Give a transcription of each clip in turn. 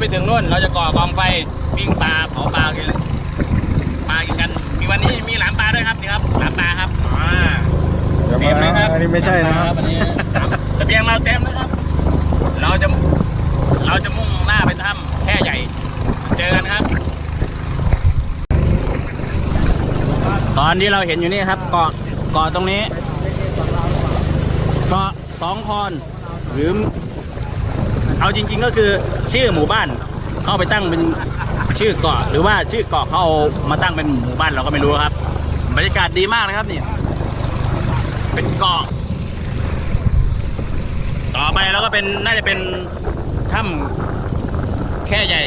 ไปถึงนู่น เราจะก่อกองไฟปิ้งปลาเผาปลากินปลากินกัน มีวันนี้มีหลามปลาด้วยครับนี่ครับหลามปลาครับอ่าเดี๋ยวเตรียมมานะครับอันนี้ไม่ใช่นะครับ อันนี้ตะเบียงเราเต็มนะครับ เราจะเราจะมุ่งหน้าไปถ้ำแค่ใหญ่ เจอกันครับ ตอนที่เราเห็นอยู่นี่ครับเกาะเกาะตรงนี้เกาะสองคอนหรือ เอาจริง ๆ ก็คือชื่อหมู่บ้านเข้าไปตั้งเป็นชื่อเกาะ หรือว่าชื่อเกาะเขาเอามาตั้งเป็นหมู่บ้านเราก็ไม่รู้ครับ บรรยากาศดีมากนะครับนี่เป็นเกาะ ต่อไปแล้วก็เป็นน่าจะเป็นถ้ำแค่ใหญ่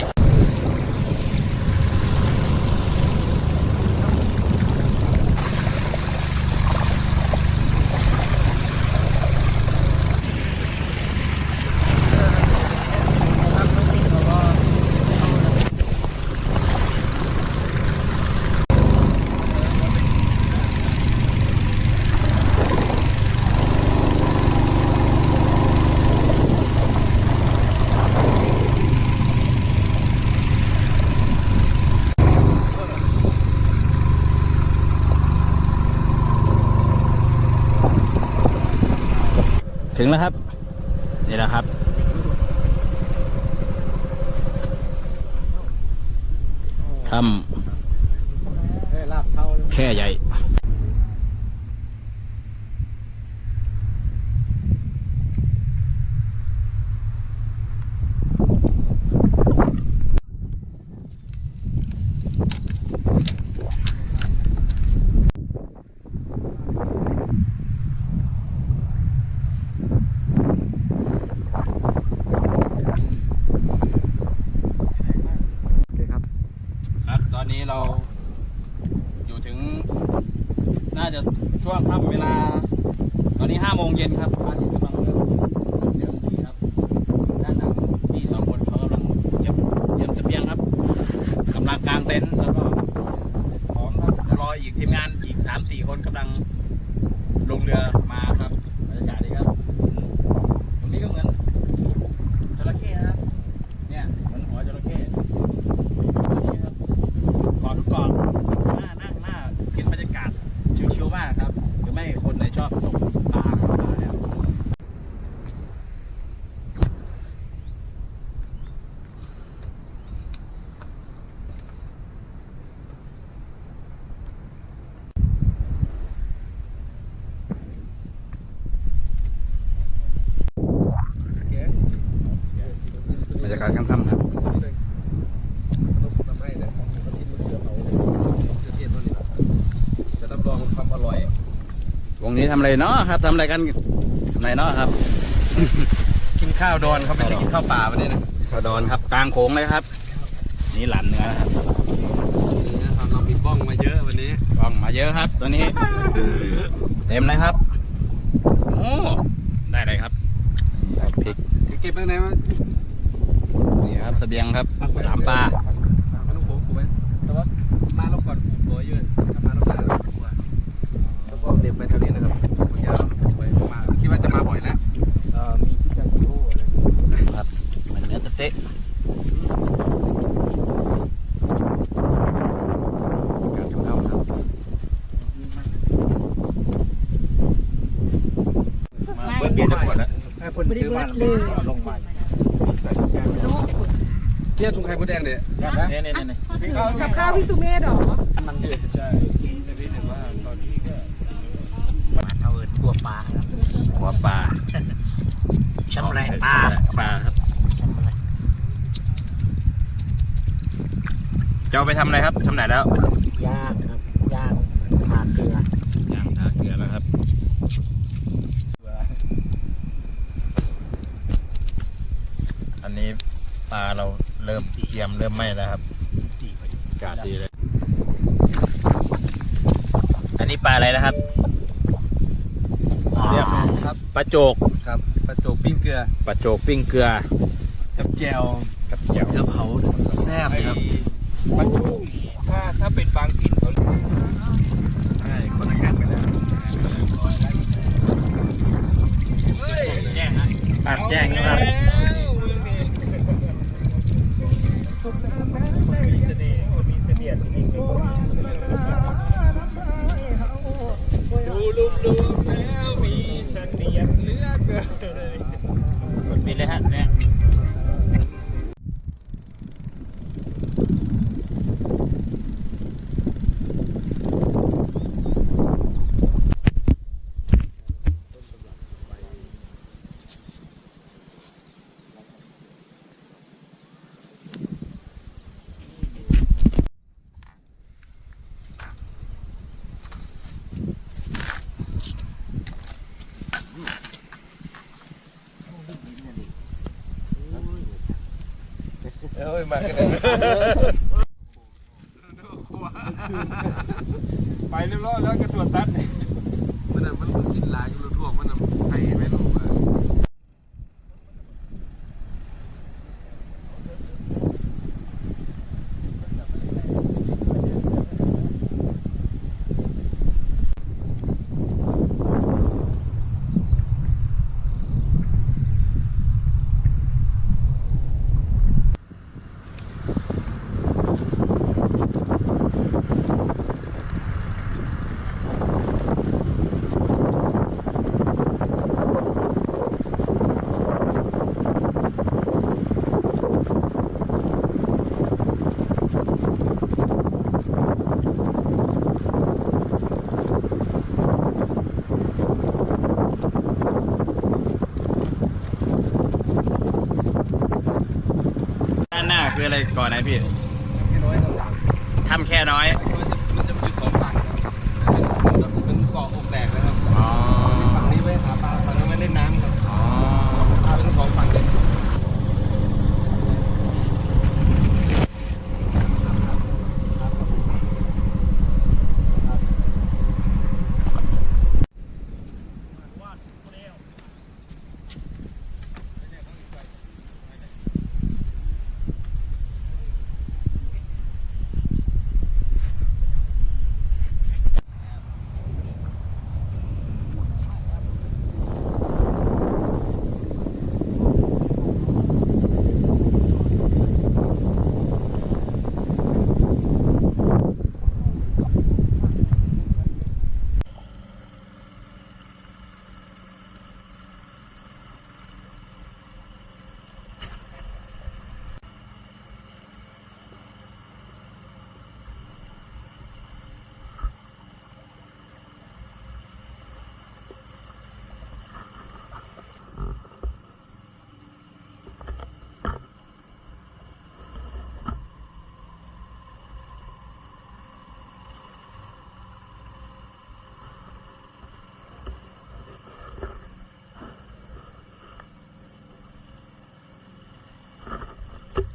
ถึงแล้วครับ นี่แหละครับถ้ได้ลาบเท่าำแค่ใหญ่ โอเคครับ ครับ ตอนนี้เราอยู่ถึง น่า จะช่วงค่ำเวลา ตอนนี้ห้าโมงเย็นครับพระอาทิตย์กำลังเริ่มเริ่มดีครับ ด้านหลังมีสองคนเขากำลังเยี่ยมเยี่ยมเสบียงครับกำลังกางเต็นท์แล้วก็พร้อมครับเดี๋ยวรออีกทีมงานอีกสามสี่คนกำลังลงเรือมาครับบรรยากาศดีครับ ตรงนี้ก็เหมือนจระเข้นะครับ เนี่ยเหมือนหัวจระเข้นี่ครับ เกาะทุกเกาะหน้านั่งหน้ากินบรรยากาศชิวๆมากครับ หรือไม่คนไหนชอบตกปลาปลาเนี่ยบรรยากาศค่ำๆครับ จะรับรองความอร่อยว งนี้ ทำอะไรเนาะครับทำอะไรกันทำอะไรเนาะครับ กินข้าวดอนเขาไม่ใช่กินข้าวป่าวันนี้นะข้าวดอนครับกลางโขงเลยครับ นี่หลันเนื้อนะครับเรามีบ้องมาเยอะวันนี้กล้องมาเยอะครับ ตัวนี้ เต็มเลยครับโอ้ได้เลยครับพริกเก็บไว้ไหนวะนี่ครับเสบียงครับสามปลา ไม่ต้องโผล่กูไว้แต่ว่ามาลบก่อนกูโผล่เยอะถ้ามาลบหน้าเรากลัวแล้วก็เด็บไปแถวนี้นะครับผมยาวไปมาคิดว่าจะมาบ่อยแล้วมีที่จะกิโลอะไร ครับเหมือนเนื้อสะเต๊ะ การทำข้าวครับ มาเบิร์ดเบียร์จะหมดแล้ว คนบริซื้เวมาณเลยลงมาเจี๊ยถุงไข่มดแดงเนี่ยเนี่ยเนี่ยเนี่ยกับข้าวพี่สุเมธหรอมันเดือดใช่แต่พี่เห็นว่าตอนนี้ก็เอาเอินขัวปลาครับขัวปลาชำแหละปลาปลาครับจะเอาไปทำอะไรครับชำแหละแล้วย่างครับย่างทาเกลือ ย่างทาเกลือแล้วครับ อั นนี้ปลาเราเริ่มเกียมเริ่มไหม้แล้วครับอากาศดีเลย อันนี้ปลาอะไรนะครับปลาเรียกครับปลาโจกครับปลาโจกปิ้งเกลือปลาโจกปิ้งเกลือ กับแจวกับแจ่วเกลือเผาแซ่บเลยครับมันถ้าถ้าเป็นบางกลิ่นเขา ใช่คนละแกงไปแล้ว แจ้งนะปากแจ้งนะครับ มีเสน่ห์มีเสน่ห์จริงๆดูลุมลุมแล้วมีเสน่ห์เหลือเกิน กดปิดเลยฮะแจ้ง เอ้ย มากันเลยเรียบร้อยแล้วกระตรวจตัด มันน่ะมันกินหลายอยู่ทั่วมันน่ะไข่ไม่รู้อะ ด้านหน้า คืออะไรก่อนนะพี่ทำแค่น้อย มันจะมีสองฝั่งครับเป็นเกาะอกแตกนะครับ อ๋อ ฝั่งนี้ไว้หาปลาฝั่งนี้ไว้เล่นน้ำครับ อ๋อ ปลาเป็นสองฝั่งเลย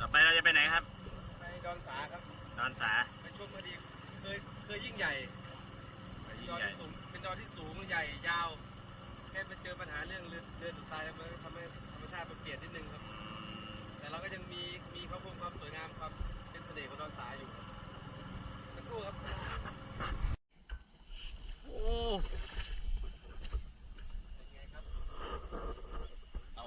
ต่อไปเรา จะไปไหนครับ ไปดอนสาครับดอนสาไปชมพอดีเคยเคยยิ่งใหญ่ยิ่งดอนใหญ่ที่สูงเป็นดอนที่สูงใหญ่ยาวแค่ไปเจอปัญหาเรื่องเรือเรือดูดทรายมันทำให้ธรรมชาติมันเปลี่ยนนิดนึงครับ แต่เราก็ยังมีมีความภูมิความสวยงามความเป็นเสน่ห์ของดอนสาอยู่สักครู่ครับ โอ้ เป็นไงครับ อ๋อ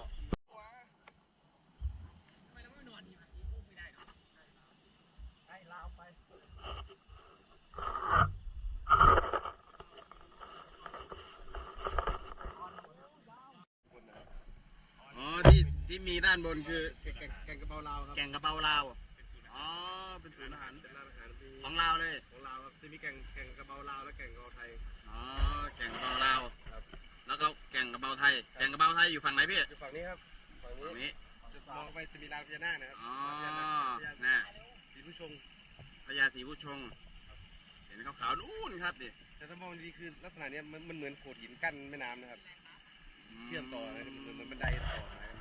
ที่ ที่มีด้านบนคือแกงแกงแกงกระเป๋าลาวครับแก่งกระเบาลาว อ๋อ เป็นศูนย์อาหาร เป็นร้านอาหารที่ของลาวเลย ของลาวครับที่มีแกงแกงกระเป๋าลาวและแกงกระเป๋าไทยอ๋อ แก่งกระเบาลาว ครับแล้วก็แก่งกระเบาไทย แก่งกระเบาไทยอยู่ฝั่งไหนพี่อยู่ฝั่งนี้ครับฝั่งฝั่งนี้ นี้จะมองไปจะมีลานพญานาคนะครับอ๋อพญานาคพญาน่ะสีผู้ชงพญาศรีผู้ชง เห็นขาวๆนู่นครับดิแต่ถ้ามองดีๆคือลักษณะเนี้ยมันมันเหมือนโขดหินกั้นแม่น้ำนะครับ เชื่อมต่อนะครับเหมือนเหมือนบันไดต่อนะครั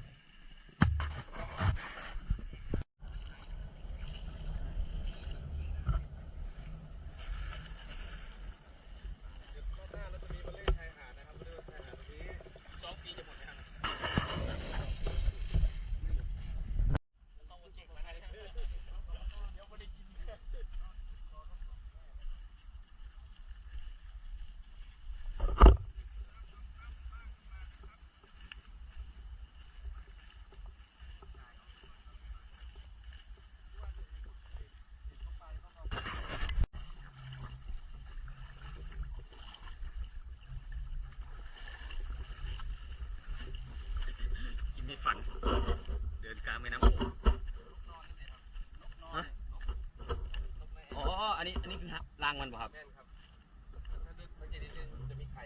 อันนี้อันนี้คือรังมันป่ะครับแม่นครับถ้าดึกมันจะดิ้นจะมีไข่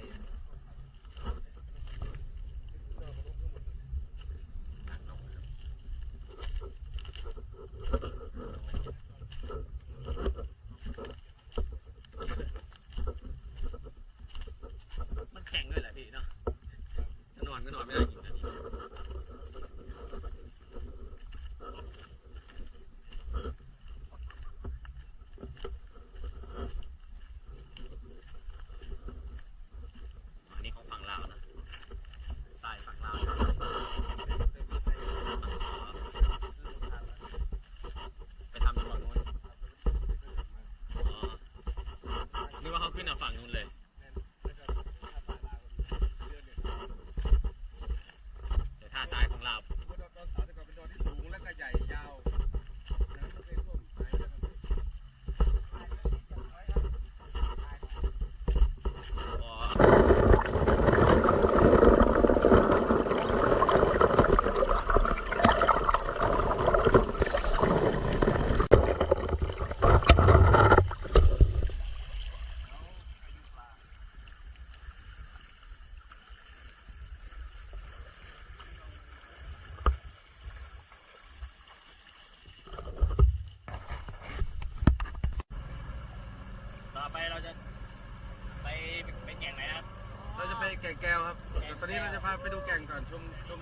นนี้เราจะพาไปดูแก่งก่อนชมชม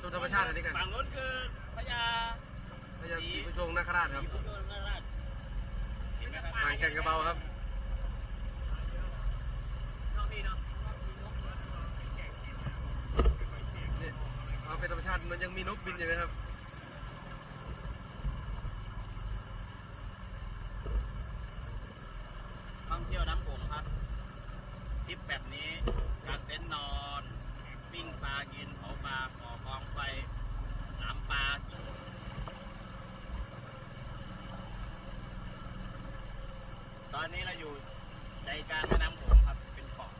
ชมธรรมชาติอันนี้กันฝั่งนู้นคือพญาพญาศรีประชงนาคราชครับศรีพุทธนาคราชเห็นไหมครับห่างแก่งกระเบาครับน้องพี่เนาะนี่เอาเป็นธรรมชาติมันยังมีนกบินอยู่นะครับ ท่องเที่ยวน้ำโขงครับทริปแบบนี้กางเต็นท์นอนปิ้งปลากินเผาปลาก่อกองไฟน้ำปลา ต อนนี้เราอยู่ใจกลางแม่น้ำโขงครับ เป็นเกาะ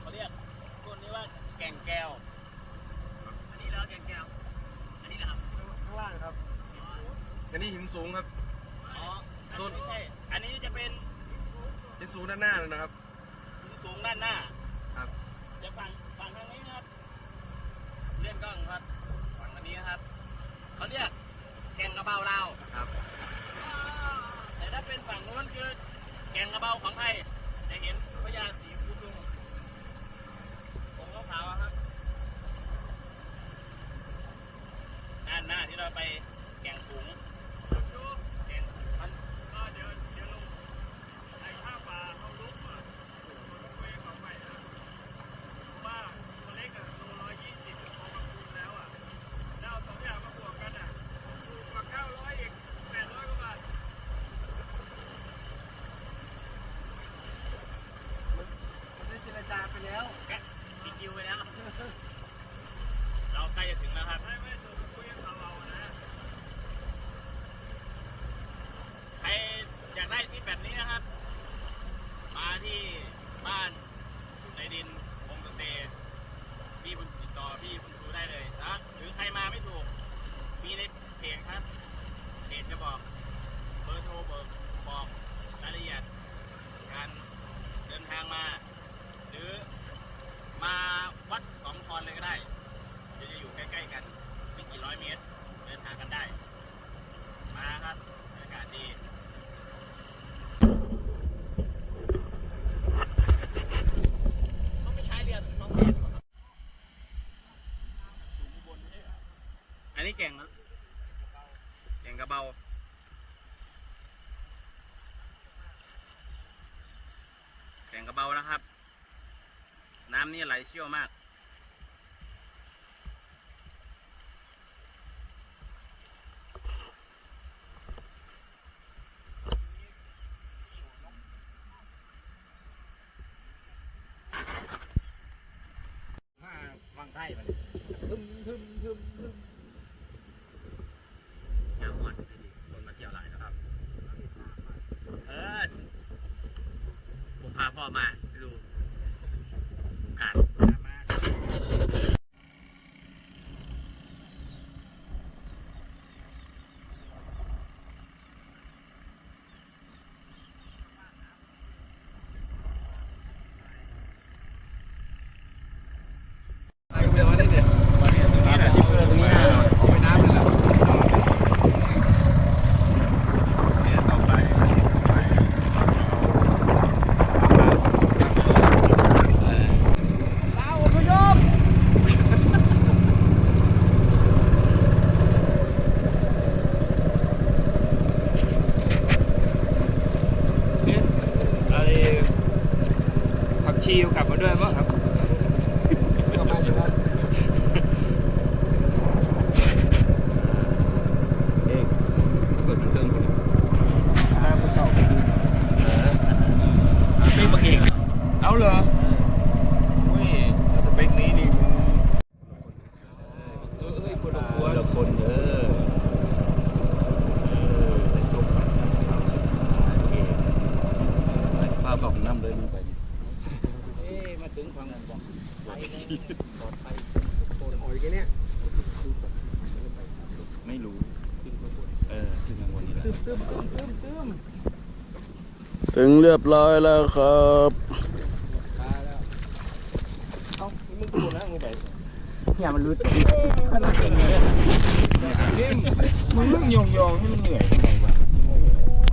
เขาเรียกต้นนี้ว่าแก่งแก้ว อันนี้แล้วแก่งแก้ว อันนี้นะครับ ข้างล่างครับอันนี้หินสูงครับ อ๋ออันนี้ไม่ใช่อันนี้จะเป็นหินสูงด้านหน้าเลยนะครับ หินสูงด้านหน้า ครับ จะฝั่งฝั่งทางนี้นะครับ เลื่อนกล้องครับ ฝั่งอันนี้นะครับ เขาเรียกแก่งกระเบาลาว ครับ แต่ถ้าเป็นฝั่งนู้นคือ แก่งกระเบ้าของไทยจะเห็นพญาสีพุทธผมขาวๆครับด้านหน้าที่เราไปแก่งขุงแก่งมันก็เดินเดินลงไอ้ข้าป่าเขาลุกอะเวของใหม่นะว่าตัวเล็กอะโลร้อยยี่สิบของมาคูณแล้วอะแล้วเอาสองอย่างมาบวกกันอะถูกกว่าเก้าร้อยอีกแปดร้อยกว่าบาท มันได้เจรจาไปแล้ว แกะอีกคิวไปแล้ว เราใกล้จะถึงแล้วครับ ไม่ไม่ตัวคุยกับเรานะ ใครอยากได้ที่แบบนี้นะครับ มาที่บ้านในดินวงสเตย์พี่บุญติดต่อพี่คุณครูได้เลยนะหรือใครมาไม่ถูก มีในเพจครับเพจจะบอก เบอร์โทรเบอร์บอกรายละเอียด การเดินทางมา หรือมาวัดสองคอนเลยก็ได้เดี๋ยวจะอยู่ใกล้ๆกันไม่กี่ร้อยเมตร เดินทางกันได้ มาครับบรรยากาศดีเขาไม่ใช้เรือน้องแพนหรอครับสูงอุบนใช่ไหมอั นี้แก่งนะแก่งกระเบาแก่งกระเบานะครับ น้ำนี่ไหลเชี่ยวมาก มาฟังไทยมันทึมทึมทึมทึม น้ำหอนคนมาเที่ยวหลายนะครับ เออ ผมพาพ่อมาไปดูการ ซีกลับมาด้วยมั้งครับ ก็มาอยู่ครับ เอ๊ะเปิดเครื่องก่อน สเปคบางเอก เอาเหรออุ้ยถ้าสเปคนี้นี่มึงเออเอ้ยคนละตัว ละคนเด้อ ไปส่งมาสั่งข้าวสุดท้ายเอง ภาพของน้ำเลยลงไป เอ๊ะมาถึงฝั่งนั้นบอกไปเลยปล ออออกอย่างเนี้ยไม่รู้เออขึ้นข้างบนนี้แหละถึงเรียบร้อยแล้วครับเอ้ามึงกูนะมึงไปเนี่ยมันรู้มึงมึงยองยองๆให้มันเหนื่อยทำไม